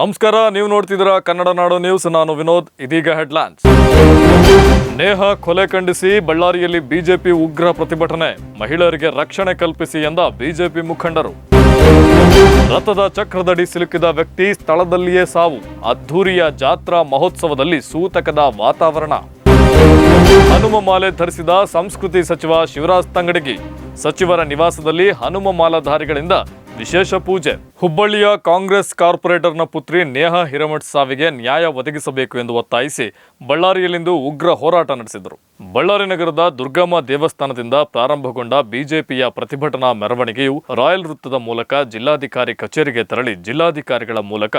ನಮಸ್ಕಾರ, ನೀವು ನೋಡ್ತಿದ್ದೀರಾ ಕನ್ನಡ ನಾಡು ನ್ಯೂಸ್ ನಾನು ವಿನೋದ್, ಇದೀಗ ಹೆಡ್ಲೈನ್ಸ್ ನೇಹ ಕೊಲೆ ಖಂಡಿಸಿ, ಬಳ್ಳಾರಿಯಲ್ಲಿ ಬಿಜೆಪಿ ಉಗ್ರ ಪ್ರತಿಭಟನೆ. ಮಹಿಳೆಯರಿಗೆ ರಕ್ಷಣೆ ಕಲ್ಪಿಸಿ ಎಂದ ಬಿಜೆಪಿ ಮುಖಂಡರು. ರಥದ ಚಕ್ರದಡಿ ಸಿಲುಕಿದ ವ್ಯಕ್ತಿ ಸ್ಥಳದಲ್ಲಿಯೇ ಸಾವು. ಅದ್ಧೂರಿಯ ಜಾತ್ರಾ ಮಹೋತ್ಸವದಲ್ಲಿ ಸೂತಕದ ವಾತಾವರಣ. ಹನುಮ ಮಾಲೆ ಧರಿಸಿದ ಸಂಸ್ಕೃತಿ ಸಚಿವ ಶಿವರಾಜ್ ತಂಗಡಗಿ. ಸಚಿವರ ನಿವಾಸದಲ್ಲಿ ಹನುಮ ಮಾಲಾಧಾರಿಗಳಿಂದ ವಿಶೇಷ ಪೂಜೆ. ಹುಬ್ಬಳ್ಳಿಯ ಕಾಂಗ್ರೆಸ್ ಕಾರ್ಪೊರೇಟರ್ನ ಪುತ್ರಿ ನೇಹಾ ಹಿರಮಠ ಸಾವಿಗೆ ನ್ಯಾಯ ಒದಗಿಸಬೇಕು ಎಂದು ಒತ್ತಾಯಿಸಿ ಬಳ್ಳಾರಿಯಲ್ಲಿಂದು ಉಗ್ರ ಹೋರಾಟ ನಡೆಸಿದರು. ಬಳ್ಳಾರಿ ನಗರದ ದುರ್ಗಮ್ಮ ದೇವಸ್ಥಾನದಿಂದ ಪ್ರಾರಂಭಗೊಂಡ ಬಿಜೆಪಿಯ ಪ್ರತಿಭಟನಾ ಮೆರವಣಿಗೆಯು ರಾಯಲ್ ವೃತ್ತದ ಮೂಲಕ ಜಿಲ್ಲಾಧಿಕಾರಿ ಕಚೇರಿಗೆ ತೆರಳಿ ಜಿಲ್ಲಾಧಿಕಾರಿಗಳ ಮೂಲಕ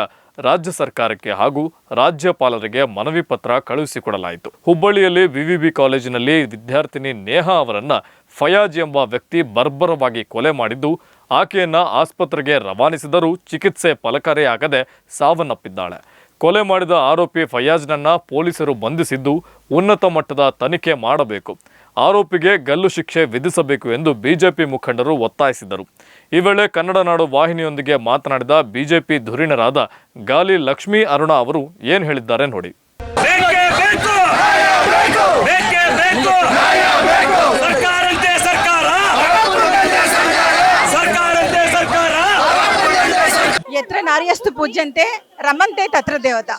ರಾಜ್ಯ ಸರ್ಕಾರಕ್ಕೆ ಹಾಗೂ ರಾಜ್ಯಪಾಲರಿಗೆ ಮನವಿ ಪತ್ರ ಕಳುಹಿಸಿಕೊಡಲಾಯಿತು. ಹುಬ್ಬಳ್ಳಿಯಲ್ಲಿ ವಿವಿಬಿ ಕಾಲೇಜಿನಲ್ಲಿ ವಿದ್ಯಾರ್ಥಿನಿ ನೇಹಾ ಅವರನ್ನ ಫಯಾಜ್ ಎಂಬ ವ್ಯಕ್ತಿ ಬರ್ಬರವಾಗಿ ಕೊಲೆ ಮಾಡಿದ್ದು ಆಕೆಯನ್ನ ಆಸ್ಪತ್ರೆಗೆ ರವಾನಿಸಿದರೂ ಚಿಕಿತ್ಸೆ ಫಲಕಾರಿಯಾಗದೆ ಸಾವನ್ನಪ್ಪಿದ್ದಾಳೆ. ಕೊಲೆ ಮಾಡಿದ ಆರೋಪಿ ಫಯಾಜ್ನನ್ನು ಪೊಲೀಸರು ಬಂಧಿಸಿದ್ದು ಉನ್ನತ ಮಟ್ಟದ ತನಿಖೆ ಮಾಡಬೇಕು. ಆರೋಪಿಗೆ ಗಲ್ಲು ಶಿಕ್ಷೆ ವಿಧಿಸಬೇಕು ಎಂದು ಬಿಜೆಪಿ ಮುಖಂಡರು ಒತ್ತಾಯಿಸಿದರು. ಈ ವೇಳೆ ಕನ್ನಡ ನಾಡು ವಾಹಿನಿಯೊಂದಿಗೆ ಮಾತನಾಡಿದ ಬಿಜೆಪಿ ಧುರೀಣರಾದ ಗಾಲಿ ಲಕ್ಷ್ಮೀ ಅರುಣ ಅವರು ಏನು ಹೇಳಿದ್ದಾರೆ ನೋಡಿ ಬೇಕೇ ಬೇಕು ಬೇಕೇ ಬೇಕು ಸರ್ಕಾರಂತೆ ಸರ್ಕಾರ ಸರ್ಕಾರಂತೆ ಸರ್ಕಾರ ಎತ್ರ ನಾರಿಯಸ್ತು ಪೂಜ್ಯಂತೆ ರಮಂತೆ ತತ್ರ ದೇವತ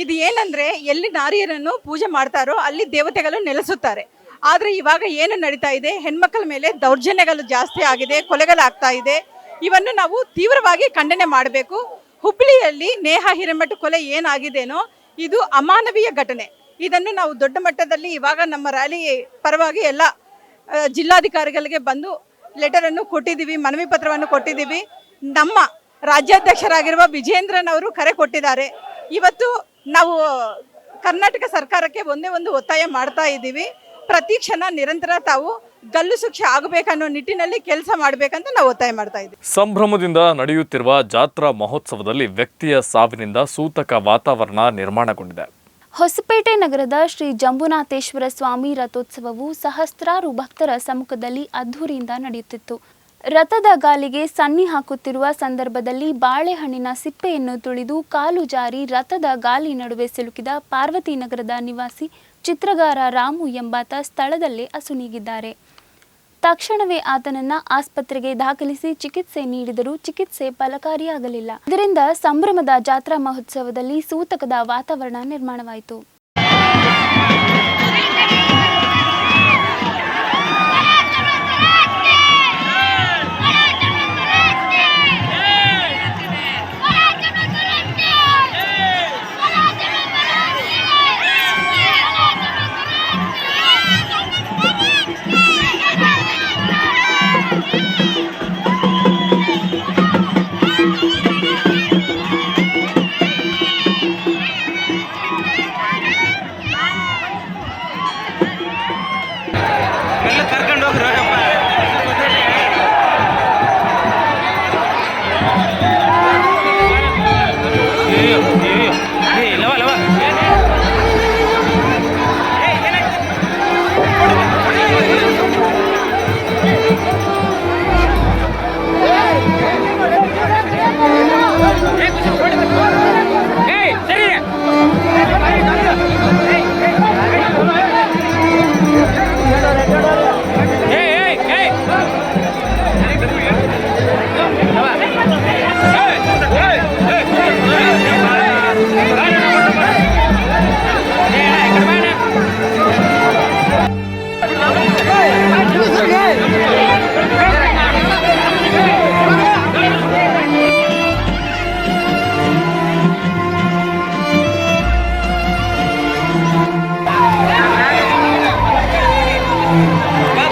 ಇದು ಏನಂದ್ರೆ ಎಲ್ಲಿ ನಾರಿಯರನ್ನು ಪೂಜೆ ಮಾಡ್ತಾರೋ ಅಲ್ಲಿ ದೇವತೆಗಳು ನೆಲೆಸುತ್ತಾರೆ. ಆದ್ರೆ ಇವಾಗ ಏನು ನಡೀತಾ ಇದೆ? ಹೆಣ್ಮಕ್ಕಳ ಮೇಲೆ ದೌರ್ಜನ್ಯಗಳು ಜಾಸ್ತಿ ಆಗಿದೆ, ಕೊಲೆಗಳಾಗ್ತಾ ಇದೆ. ಇವನ್ನು ನಾವು ತೀವ್ರವಾಗಿ ಖಂಡನೆ ಮಾಡಬೇಕು. ಹುಬ್ಬಳ್ಳಿಯಲ್ಲಿ ನೇಹ ಹಿರೇಮಠ ಕೊಲೆ ಏನಾಗಿದೆನೋ ಇದು ಅಮಾನವೀಯ ಘಟನೆ. ಇದನ್ನು ನಾವು ದೊಡ್ಡ ಮಟ್ಟದಲ್ಲಿ ಇವಾಗ ನಮ್ಮ ರ್ಯಾಲಿ ಪರವಾಗಿ ಎಲ್ಲ ಜಿಲ್ಲಾಧಿಕಾರಿಗಳಿಗೆ ಬಂದು ಲೆಟರನ್ನು ಕೊಟ್ಟಿದ್ದೀವಿ, ಮನವಿ ಪತ್ರವನ್ನು ಕೊಟ್ಟಿದ್ದೀವಿ. ನಮ್ಮ ರಾಜ್ಯಾಧ್ಯಕ್ಷರಾಗಿರುವ ವಿಜೇಂದ್ರನ್ ಅವರು ಕರೆ ಕೊಟ್ಟಿದ್ದಾರೆ. ಇವತ್ತು ನಾವು ಕರ್ನಾಟಕ ಸರ್ಕಾರಕ್ಕೆ ಒಂದೇ ಒಂದು ಒತ್ತಾಯ ಮಾಡ್ತಾ ಇದ್ದೀವಿ. ಪ್ರತಿ ಕ್ಷಣ ನಿರಂತರ ತಾವು ಗಲ್ಲು ಶಿಕ್ಷೆ ಆಗಬೇಕನ್ನೋ ನಿಟ್ಟಿನಲ್ಲಿ ಕೆಲಸ ಮಾಡಬೇಕಂತ ನಾವು ಒತ್ತಾಯ ಮಾಡ್ತಾ ಇದ್ದೀವಿ. ಸಂಭ್ರಮದಿಂದ ನಡೆಯುತ್ತಿರುವ ಜಾತ್ರಾ ಮಹೋತ್ಸವದಲ್ಲಿ ವ್ಯಕ್ತಿಯ ಸಾವಿನಿಂದ ಸೂತಕ ವಾತಾವರಣ ನಿರ್ಮಾಣಗೊಂಡಿದೆ. ಹೊಸಪೇಟೆ ನಗರದ ಶ್ರೀ ಜಂಬುನಾಥೇಶ್ವರ ಸ್ವಾಮಿ ರಥೋತ್ಸವವು ಸಹಸ್ರಾರು ಭಕ್ತರ ಸಮ್ಮುಖದಲ್ಲಿ ಅದ್ಧೂರಿಯಿಂದ ನಡೆಯುತ್ತಿತ್ತು. ರಥದ ಗಾಲಿಗೆ ಸನ್ನಿ ಹಾಕುತ್ತಿರುವ ಸಂದರ್ಭದಲ್ಲಿ ಬಾಳೆಹಣ್ಣಿನ ಸಿಪ್ಪೆಯನ್ನು ತುಳಿದು ಕಾಲು ಜಾರಿ ರಥದ ಗಾಲಿ ನಡುವೆ ಸಿಲುಕಿದ ಪಾರ್ವತಿನಗರದ ನಿವಾಸಿ ಚಿತ್ರಗಾರ ರಾಮು ಎಂಬಾತ ಸ್ಥಳದಲ್ಲೇ ಅಸುನೀಗಿದ್ದಾರೆ ತಕ್ಷಣವೇ ಆತನನ್ನ ಆಸ್ಪತ್ರೆಗೆ ದಾಖಲಿಸಿ ಚಿಕಿತ್ಸೆ ನೀಡಿದರೂ ಚಿಕಿತ್ಸೆ ಫಲಕಾರಿಯಾಗಲಿಲ್ಲ. ಇದರಿಂದ ಸಂಭ್ರಮದ ಜಾತ್ರಾ ಮಹೋತ್ಸವದಲ್ಲಿ ಸೂತಕದ ವಾತಾವರಣ ನಿರ್ಮಾಣವಾಯಿತು. ಎಲ್ಲ ಕರ್ಕೊಂಡು ಹೋಗ್ರಿ Vai!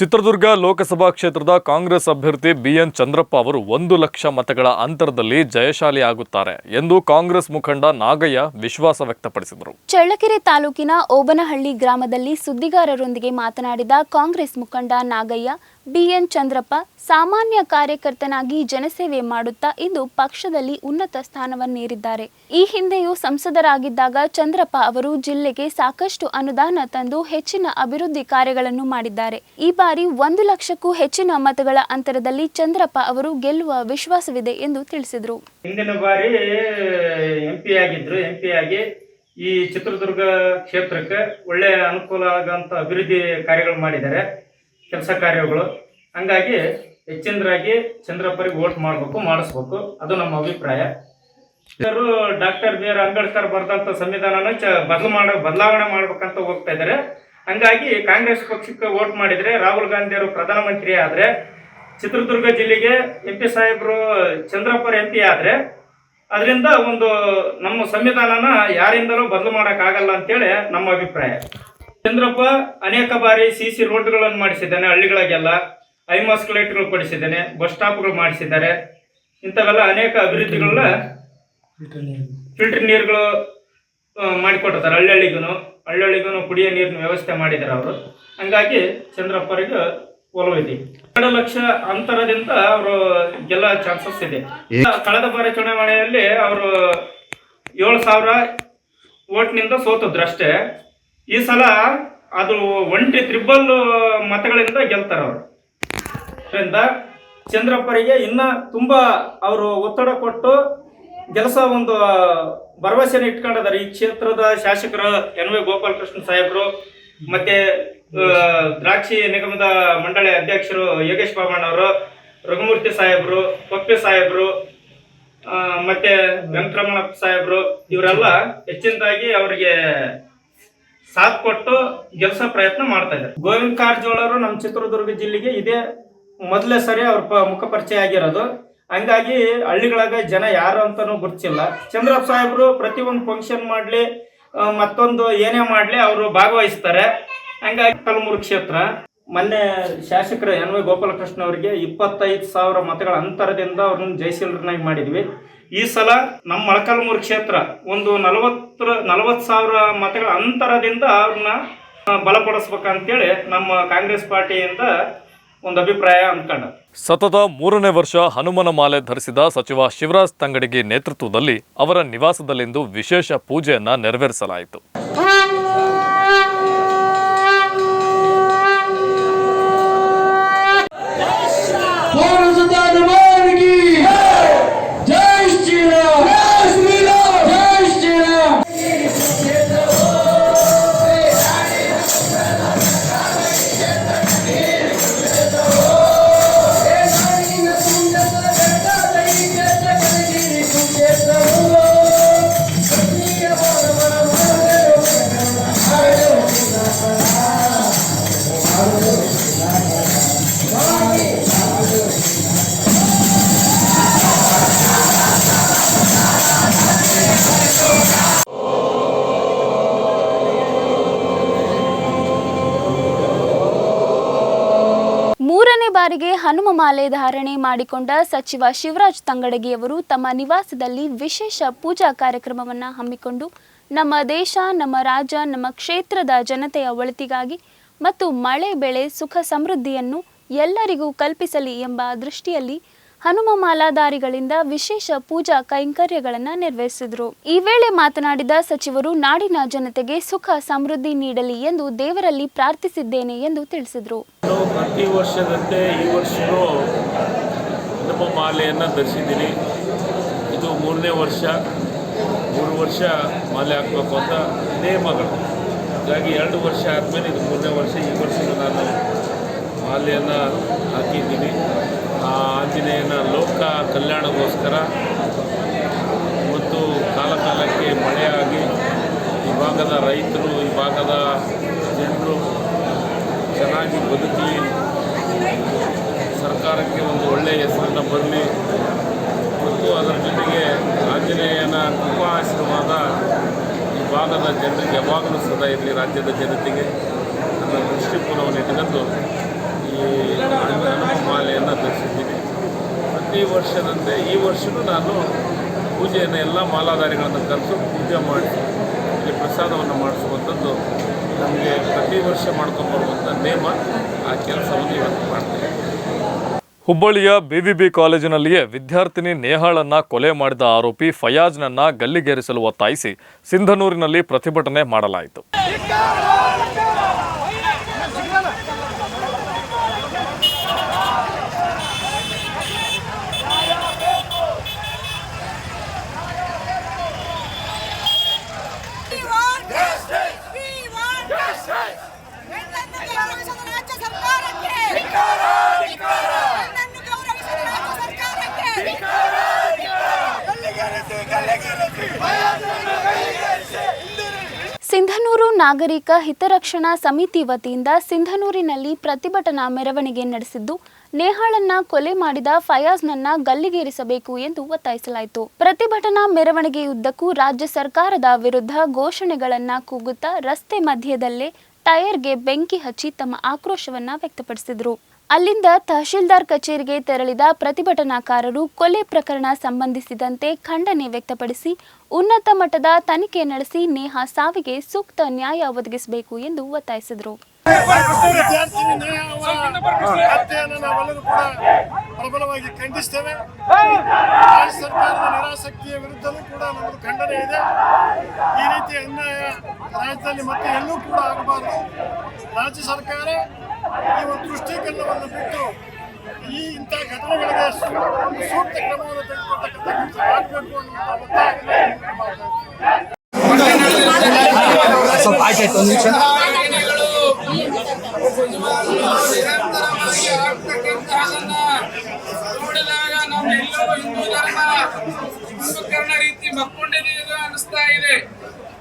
ಚಿತ್ರದುರ್ಗ ಲೋಕಸಭಾ ಕ್ಷೇತ್ರದ ಕಾಂಗ್ರೆಸ್ ಅಭ್ಯರ್ಥಿ ಬಿಎನ್ ಚಂದ್ರಪ್ಪ ಅವರು ಒಂದು ಲಕ್ಷ ಮತಗಳ ಅಂತರದಲ್ಲಿ ಜಯಶಾಲಿ ಆಗುತ್ತಾರೆ ಎಂದು ಕಾಂಗ್ರೆಸ್ ಮುಖಂಡ ನಾಗಯ್ಯ ವಿಶ್ವಾಸ ವ್ಯಕ್ತಪಡಿಸಿದರು. ಚಳ್ಳಕೆರೆ ತಾಲೂಕಿನ ಓಬನಹಳ್ಳಿ ಗ್ರಾಮದಲ್ಲಿ ಸುದ್ದಿಗಾರರೊಂದಿಗೆ ಮಾತನಾಡಿದ ಕಾಂಗ್ರೆಸ್ ಮುಖಂಡ ನಾಗಯ್ಯ ಬಿಎನ್ ಚಂದ್ರಪ್ಪ ಸಾಮಾನ್ಯ ಕಾರ್ಯಕರ್ತನಾಗಿ ಜನಸೇವೆ ಮಾಡುತ್ತಾ ಇಂದು ಪಕ್ಷದಲ್ಲಿ ಉನ್ನತ ಸ್ಥಾನವನ್ನೇರಿದ್ದಾರೆ. ಈ ಹಿಂದೆಯೂ ಸಂಸದರಾಗಿದ್ದಾಗ ಚಂದ್ರಪ್ಪ ಅವರು ಜಿಲ್ಲೆಗೆ ಸಾಕಷ್ಟು ಅನುದಾನ ತಂದು ಹೆಚ್ಚಿನ ಅಭಿವೃದ್ಧಿ ಕಾರ್ಯಗಳನ್ನು ಮಾಡಿದ್ದಾರೆ. ಈ ಬಾರಿ ಒಂದು ಲಕ್ಷಕ್ಕೂ ಹೆಚ್ಚಿನ ಮತಗಳ ಅಂತರದಲ್ಲಿ ಚಂದ್ರಪ್ಪ ಅವರು ಗೆಲ್ಲುವ ವಿಶ್ವಾಸವಿದೆ ಎಂದು ತಿಳಿಸಿದರು. ಹಿಂದಿನ ಬಾರಿ ಎಂಪಿ ಆಗಿದ್ರು. ಎಂಪಿ ಆಗಿ ಈ ಚಿತ್ರದುರ್ಗ ಕ್ಷೇತ್ರಕ್ಕೆ ಒಳ್ಳೆಯ ಅನುಕೂಲ ಆಗಂತ ಅಭಿವೃದ್ಧಿ ಕಾರ್ಯಗಳು ಮಾಡಿದ್ದಾರೆ. ಕೆಲಸ ಕಾರ್ಯಗಳು. ಹಂಗಾಗಿ ಹೆಚ್ಚಿನದಾಗಿ ಚಂದ್ರಪ್ಪರಿಗೆ ವೋಟ್ ಮಾಡಬೇಕು, ಮಾಡಿಸ್ಬೇಕು. ಅದು ನಮ್ಮ ಅಭಿಪ್ರಾಯ. ಇವರು ಡಾಕ್ಟರ್ ಬಿ ಆರ್ ಅಂಬೇಡ್ಕರ್ ಬರೆದಂತ ಸಂವಿಧಾನನ ಚ ಬದಲು ಮಾಡ, ಬದಲಾವಣೆ ಮಾಡ್ಬೇಕಂತ ಹೋಗ್ತಾ ಇದ್ದಾರೆ. ಹಂಗಾಗಿ ಕಾಂಗ್ರೆಸ್ ಪಕ್ಷಕ್ಕೆ ವೋಟ್ ಮಾಡಿದ್ರೆ ರಾಹುಲ್ ಗಾಂಧಿ ಅವರು ಪ್ರಧಾನಮಂತ್ರಿ ಆದರೆ, ಚಿತ್ರದುರ್ಗ ಜಿಲ್ಲೆಗೆ ಎಂ ಪಿ ಸಾಹೇಬರು ಚಂದ್ರಪ್ಪರ್ ಎಂ ಪಿ ಆದರೆ, ಅದರಿಂದ ಒಂದು ನಮ್ಮ ಸಂವಿಧಾನನ ಯಾರಿಂದಲೂ ಬದಲು ಮಾಡೋಕ್ಕಾಗಲ್ಲ ಅಂತೇಳಿ ನಮ್ಮ ಅಭಿಪ್ರಾಯ. ಚಂದ್ರಪ್ಪ ಅನೇಕ ಬಾರಿ ಸಿ ಸಿ ರೋಡ್ಗಳನ್ನು ಮಾಡಿಸಿದ್ದಾನೆ ಹಳ್ಳಿಗಳಿಗೆಲ್ಲ ಐಮಾಸ್ಕುಲೇಟ್ಗಳು ಲೈಟ್ಗಳು ಕೊಡಿಸಿದ್ದಾನೆ ಬಸ್ ಸ್ಟಾಪ್ಗಳು ಮಾಡಿಸಿದ್ದಾರೆ. ಇಂಥವೆಲ್ಲ ಅನೇಕ ಅಭಿವೃದ್ಧಿಗಳನ್ನ ಫಿಲ್ಟರ್ ನೀರುಗಳು ಮಾಡಿಕೊಟ್ಟಿದ್ದಾರೆ ಹಳ್ಳಿಗೂ ಹಳ್ಳಿಗೂ ಕುಡಿಯೋ ನೀರಿನ ವ್ಯವಸ್ಥೆ ಮಾಡಿದ್ದಾರೆ ಅವರು. ಹಂಗಾಗಿ ಚಂದ್ರಪ್ಪರಿಗೆ ಒಲವಿದೆ ಎರಡು ಲಕ್ಷ ಅಂತರದಿಂದ ಅವರು ಗೆಲ್ಲ ಚಾನ್ಸಸ್ ಇದೆ. ಕಳೆದ ಬಾರಿ ಚುನಾವಣೆಯಲ್ಲಿ ಅವರು ಏಳು ಸಾವಿರ ಓಟ್ನಿಂದ ಸೋತಿದ್ರು ಅಷ್ಟೇ. ಈ ಸಲ ಅದು ಒಂಟಿ ತ್ರಿಬಲ್ ಮತಗಳಿಂದ ಗೆಲ್ತಾರೆ ಅವರು. ಅದರಿಂದ ಚಂದ್ರಪ್ಪರಿಗೆ ಇನ್ನ ತುಂಬಾ ಅವರು ಒತ್ತಡ ಕೊಟ್ಟು ಕೆಲಸ ಒಂದು ಭರವಸೆಯನ್ನು ಇಟ್ಕೊಂಡಿದ್ದಾರೆ. ಈ ಕ್ಷೇತ್ರದ ಶಾಸಕರು ಎನ್ ವಿ ಗೋಪಾಲಕೃಷ್ಣ ಸಾಹೇಬರು ಮತ್ತೆ ದ್ರಾಕ್ಷಿ ನಿಗಮದ ಮಂಡಳಿ ಅಧ್ಯಕ್ಷರು ಯೋಗೇಶ್ ಬಾಬಣ್ಣವರು ರಘುಮೂರ್ತಿ ಸಾಹೇಬರು, ಪಪ್ಪಿ ಸಾಹೇಬರು ಮತ್ತೆ ವೆಂಕಟರಮಣಪ್ಪ ಸಾಹೇಬರು, ಇವರೆಲ್ಲ ಹೆಚ್ಚಿನದಾಗಿ ಅವರಿಗೆ ಸಾಥ್ ಕೊಟ್ಟು ಗೆಲ್ಸೋ ಪ್ರಯತ್ನ ಮಾಡ್ತಾ ಇದ್ದಾರೆ. ಗೋವಿಂದ ಕಾರಜೋಳರು ನಮ್ಮ ಚಿತ್ರದುರ್ಗ ಜಿಲ್ಲೆಗೆ ಇದೇ ಮೊದಲೇ ಸರಿ ಅವ್ರ ಪ ಮುಖ ಪರಿಚಯ ಆಗಿರೋದು. ಹಂಗಾಗಿ ಹಳ್ಳಿಗಳಾಗ ಜನ ಯಾರು ಅಂತಾನೂ ಗುರ್ತಿಲ್ಲ ಚಂದ್ರಪ್ಪ ಸಾಹೇಬರು ಒಂದು ಫಂಕ್ಷನ್ ಮಾಡಲಿ ಮತ್ತೊಂದು ಏನೇ ಮಾಡಲಿ ಅವರು ಭಾಗವಹಿಸ್ತಾರೆ. ಹಂಗಾಗಿ ಕಲ್ಮೂರು ಕ್ಷೇತ್ರ. ಮೊನ್ನೆ ಶಾಸಕರು ಎನ್ ವೈ ಗೋಪಾಲಕೃಷ್ಣ ಅವರಿಗೆ ಇಪ್ಪತ್ತೈದು ಸಾವಿರ ಮತಗಳ ಅಂತರದಿಂದ ಅವ್ರನ್ನ ಜಯಶೀಲರನ್ನಾಗಿ ಮಾಡಿದ್ವಿ. ಈ ಸಲ ನಮ್ಮ ಮೊಳಕಾಲ್ಮೂರು ಕ್ಷೇತ್ರ ಒಂದು ನಲವತ್ತರ, ನಲವತ್ತು ಸಾವಿರ ಮತಗಳ ಅಂತರದಿಂದ ಅವ್ರನ್ನ ಬಲಪಡಿಸ್ಬೇಕಂತೇಳಿ ನಮ್ಮ ಕಾಂಗ್ರೆಸ್ ಪಾರ್ಟಿಯಿಂದ ಒಂದು ಅಭಿಪ್ರಾಯ ಅಂದ್ಕೊಂಡ ಸತತ ಮೂರನೇ ವರ್ಷ ಹನುಮನ ಮಾಲೆ ಧರಿಸಿದ ಸಚಿವ ಶಿವರಾಜ್ ತಂಗಡಿಗೆ ನೇತೃತ್ವದಲ್ಲಿ ಅವರ ನಿವಾಸದಲ್ಲಿಂದು ವಿಶೇಷ ಪೂಜೆಯನ್ನ ನೆರವೇರಿಸಲಾಯಿತು. ಹನುಮ ಮಾಲೆ ಧಾರಣೆ ಮಾಡಿಕೊಂಡ ಸಚಿವ ಶಿವರಾಜ್ ತಂಗಡಗಿಯವರು ತಮ್ಮ ನಿವಾಸದಲ್ಲಿ ವಿಶೇಷ ಪೂಜಾ ಕಾರ್ಯಕ್ರಮವನ್ನು ಹಮ್ಮಿಕೊಂಡು, ನಮ್ಮ ದೇಶ, ನಮ್ಮ ರಾಜ್ಯ, ನಮ್ಮ ಕ್ಷೇತ್ರದ ಜನತೆಯ ಒಳಿತಿಗಾಗಿ ಮತ್ತು ಮಳೆ, ಬೆಳೆ, ಸುಖ ಸಮೃದ್ಧಿಯನ್ನು ಎಲ್ಲರಿಗೂ ಕಲ್ಪಿಸಲಿ ಎಂಬ ದೃಷ್ಟಿಯಲ್ಲಿ ಹನುಮ ಮಾಲಾಧಾರಿಗಳಿಂದ ವಿಶೇಷ ಪೂಜಾ ಕೈಂಕರ್ಯಗಳನ್ನು ನಿರ್ವಹಿಸಿದರು ಈ ವೇಳೆ ಮಾತನಾಡಿದ ಸಚಿವರು, ನಾಡಿನ ಜನತೆಗೆ ಸುಖ ಸಮೃದ್ಧಿ ನೀಡಲಿ ಎಂದು ದೇವರಲ್ಲಿ ಪ್ರಾರ್ಥಿಸಿದ್ದೇನೆ ಎಂದು ತಿಳಿಸಿದರು. ಪ್ರತಿ ವರ್ಷದಂತೆ ಈ ವರ್ಷವೂ ಹನುಮ ಮಾಲೆಯನ್ನು ಧರಿಸಿದ್ದೀನಿ ಇದು ಮೂರನೇ ವರ್ಷ. ಮೂರು ವರ್ಷ ಮಾಲೆ ಹಾಕಬೇಕು ಅಂತ ಇದೇ ಮಗಳು. ಹಾಗಾಗಿ ಎರಡು ವರ್ಷ ಆದಮೇಲೆ ಇದು ಮೂರನೇ ವರ್ಷ. ಈ ವರ್ಷ ನಾನು ಮಾಲೆಯನ್ನು ಹಾಕಿದ್ದೀನಿ. ಆ ಆಂಜನೇಯನ ಲೋಕ ಕಲ್ಯಾಣಕ್ಕೋಸ್ಕರ ಮತ್ತು ಕಾಲ ಕಾಲಕ್ಕೆ ಮಳೆಯಾಗಿ ಈ ಭಾಗದ ರೈತರು, ಈ ಭಾಗದ ಜನರು ಚೆನ್ನಾಗಿ ಬದುಕಲಿ ಸರ್ಕಾರಕ್ಕೆ ಒಂದು ಒಳ್ಳೆಯ ಹೆಸರನ್ನು ಬರಲಿ. ಮತ್ತು ಅದರ ಜೊತೆಗೆ ಆಂಜನೇಯನ ಕೃಪಾ ಆಶೀರ್ವಾದ ಈ ಭಾಗದ ಜನರಿಗೆ ಯಾವಾಗಲೂ ಸದಾ ಇರಲಿ, ರಾಜ್ಯದ ಜನತೆಗೆ. ನನ್ನ ದೃಷ್ಟಿಕೋನವನ್ನು ಇಟ್ಟುಕೊಂಡು ಮಾಲೆಯನ್ನು ಧರಿಸಿದ್ದೀನಿ ಪ್ರತಿ ವರ್ಷದಂತೆ ಈ ವರ್ಷವೂ ನಾನು ಪೂಜೆಯನ್ನು ಎಲ್ಲ ಮಾಲಾಧಾರಿಗಳನ್ನು ಕರೆಸು ಪೂಜೆ ಮಾಡಿ ಇಲ್ಲಿ ಪ್ರಸಾದವನ್ನು ಮಾಡಿಸುವಂಥದ್ದು ನಮಗೆ ಪ್ರತಿ ವರ್ಷ ಮಾಡ್ಕೊಂಬರುವಂಥ ನೇಮ ಆ ಕೆಲಸವನ್ನು ಇವತ್ತು ಮಾಡ್ತೇವೆ. ಹುಬ್ಬಳ್ಳಿಯ ಬಿವಿಬಿ ಕಾಲೇಜಿನಲ್ಲಿಯೇ ವಿದ್ಯಾರ್ಥಿನಿ ನೇಹಾಳನ್ನ ಕೊಲೆ ಮಾಡಿದ ಆರೋಪಿ ಫಯಾಜ್ನನ್ನ ಗಲ್ಲಿಗೇರಿಸಲು ಒತ್ತಾಯಿಸಿ ಸಿಂಧನೂರಿನಲ್ಲಿ ಪ್ರತಿಭಟನೆ ಮಾಡಲಾಯಿತು. ಸಿಂಧನೂರು ನಾಗರಿಕ ಹಿತರಕ್ಷಣಾ ಸಮಿತಿ ವತಿಯಿಂದ ಸಿಂಧನೂರಿನಲ್ಲಿ ಪ್ರತಿಭಟನಾ ಮೆರವಣಿಗೆ ನಡೆಸಿದ್ದು, ನೇಹಾಳನ್ನ ಕೊಲೆ ಮಾಡಿದ ಫಯಾಜ್ನನ್ನ ಗಲ್ಲಿಗೇರಿಸಬೇಕು ಎಂದು ಒತ್ತಾಯಿಸಲಾಯಿತು. ಪ್ರತಿಭಟನಾ ಮೆರವಣಿಗೆಯುದ್ದಕ್ಕೂ ರಾಜ್ಯ ಸರ್ಕಾರದ ವಿರುದ್ಧ ಘೋಷಣೆಗಳನ್ನ ಕೂಗುತ್ತಾ ರಸ್ತೆ ಮಧ್ಯದಲ್ಲೇ ಟೈರ್ಗೆ ಬೆಂಕಿ ಹಚ್ಚಿ ತಮ್ಮ ಆಕ್ರೋಶವನ್ನ ವ್ಯಕ್ತಪಡಿಸಿದರು. ಅಲ್ಲಿಂದ ತಹಶೀಲ್ದಾರ್ ಕಚೇರಿಗೆ ತೆರಳಿದ ಪ್ರತಿಭಟನಾಕಾರರು ಕೊಲೆ ಪ್ರಕರಣ ಸಂಬಂಧಿಸಿದಂತೆ ಖಂಡನೆ ವ್ಯಕ್ತಪಡಿಸಿ ಉನ್ನತ ಮಟ್ಟದ ತನಿಖೆ ನಡೆಸಿ ನೇಹಾ ಸಾವಿಗೆ ಸೂಕ್ತ ನ್ಯಾಯ ಒದಗಿಸಬೇಕು ಎಂದು ಒತ್ತಾಯಿಸಿದರು. ನಾವೆಲ್ಲರೂ ಕೂಡ ಪ್ರಬಲವಾಗಿ ಖಂಡಿಸ್ತೇವೆ. ರಾಜ್ಯ ಸರ್ಕಾರದ ನಿರಾಸಕ್ತಿಯ ವಿರುದ್ಧವೂ ಕೂಡ ನಮ್ಮದು ಖಂಡನೆ ಇದೆ. ಈ ರೀತಿ ಅನ್ಯಾಯ ರಾಜ್ಯದಲ್ಲಿ ಮತ್ತೆ ಎಲ್ಲೂ ಕೂಡ ಆಗಬಾರದು. ರಾಜ್ಯ ಸರ್ಕಾರ ಈ ಒಂದು ದೃಷ್ಟಿಕರಣವನ್ನು ಬಿಟ್ಟು ಈ ಇಂಥ ಘಟನೆಗಳಿಗೆ ಸೂಕ್ತ ಕ್ರಮವನ್ನು ತೆಗೆದುಕೊಳ್ತಕ್ಕಂಥ ಆಗಬೇಕು ಅನ್ನುವಂಥ ಒತ್ತಾಯವನ್ನು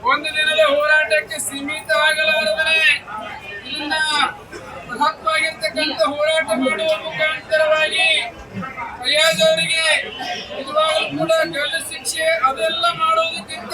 ಒಂದು ದಿನದ ಹೋರಾಟಕ್ಕೆ ಸೀಮಿತವಾಗಲಾರದನೆ. ಇಲ್ಲಿನ ಮಹತ್ವಾಗಿರ್ತಕ್ಕಂಥ ಹೋರಾಟ ಮಾಡುವ ಮುಖಾಂತರವಾಗಿ ನಿಜವಾಗಲೂ ಕೂಡ ಗಲ್ಲು ಶಿಕ್ಷೆ ಅದೆಲ್ಲ ಮಾಡುವುದಕ್ಕಿಂತ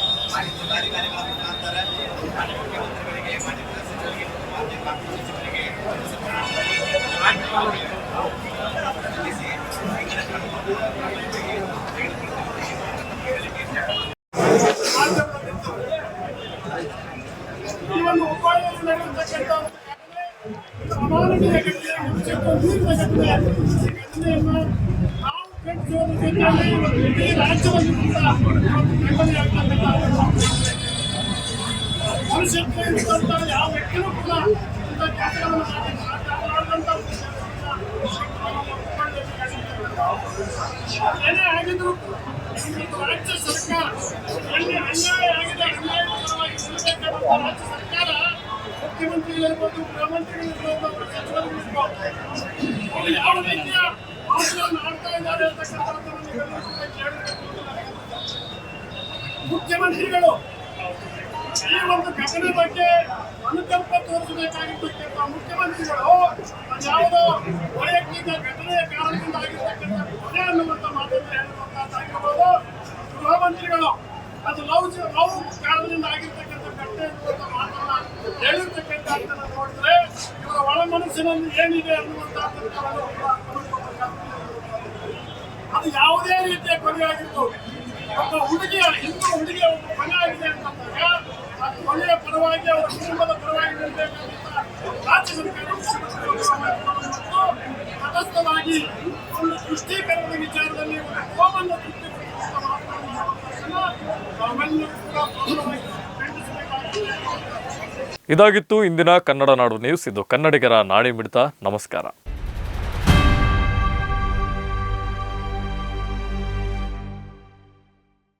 ಈ ಒಂದು ಉಪಾಯವನ್ನು ನಡೆಸತಕ್ಕಂಥ ಇದು ಅಮಾನವೀಯ ಘಟನೆ, ಹಿಂಸೆಗೂ ಮೀರಿದ ಘಟನೆ. ಈ ಘಟನೆಯನ್ನು ನಾವು ಖಂಡಿಸೋದ್ರ ಜೊತೆಯಲ್ಲಿ ಇವತ್ತು ಇಡೀ ರಾಜ್ಯದಲ್ಲಿ ಕೂಡ ಇವತ್ತು ಖಂಡನೆಯಾಗ್ತಕ್ಕಂಥ ಮನುಷ್ಯತ್ವ ಇರ್ತಕ್ಕಂಥ ಯಾವ ವ್ಯಕ್ತಿಯೂ ಕೂಡ ಇಂಥ ಕೆಲಸಗಳನ್ನು ಏನೇ ಆಗಿದ್ರು ರಾಜ್ಯ ಸರ್ಕಾರ ಆಗಿದೆ ಪರವಾಗಿ ರಾಜ್ಯ ಸರ್ಕಾರ ಮುಖ್ಯಮಂತ್ರಿಗಳು ಈ ಒಂದು ಘಟನೆ ಬಗ್ಗೆ ಅನುಕಂಪ ತೋರಿಸಬೇಕಾಗಿತ್ತು ಮುಖ್ಯಮಂತ್ರಿಗಳು ಯಾವುದೋ ವೈಯಕ್ತಿಕ ಘಟನೆಯ ಕಾರಣದಿಂದ ಆಗಿರ್ತಕ್ಕಂಥ ಕೊಲೆ ಅನ್ನುವಂಥ ಮಾತನ್ನು ಹೇಳುವಂತಹದ್ದಾಗಿರ್ಬೋದು ಗೃಹ ಅದು ಲವ್ ಲವ್ ಕಾರಣದಿಂದ ಆಗಿರ್ತಕ್ಕಂಥ ಘಟನೆ ಅನ್ನುವಂಥ ಮಾತನ್ನ ಹೇಳಿರ್ತಕ್ಕಂಥದ್ದನ್ನು ನೋಡಿದ್ರೆ ಇವರ ಒಳ ಮನಸ್ಸಿನಲ್ಲಿ ಏನಿದೆ ಅನ್ನುವಂಥದ್ದನ್ನು. ಅದು ಯಾವುದೇ ರೀತಿಯ ಕೊಲೆ ಆಗಿತ್ತು ಒಬ್ಬ ಹುಡುಗಿಯ ಹಿಂದೂ ಹುಡುಗಿಯ ಒಬ್ಬ ಕೊಲೆ ಆಗಿದೆ ಅಂತಂದಾಗ ಕೊಲೆಯ ಪರವಾಗಿ ಅವರ ಕುಟುಂಬದ ಪರವಾಗಿ ತಟಸ್ಥವಾಗಿ ಒಂದು ತುಷ್ಟೀಕರಣದ ವಿಚಾರದಲ್ಲಿ ಒಂದು ಕೋಮನ್ನು ಇದಾಗಿತ್ತು ಇಂದಿನ ಕನ್ನಡ ನಾಡು ನ್ಯೂಸ್. ಇದು ಕನ್ನಡಿಗರ ನಾಡಿ ಮಿಡಿತ. ನಮಸ್ಕಾರ.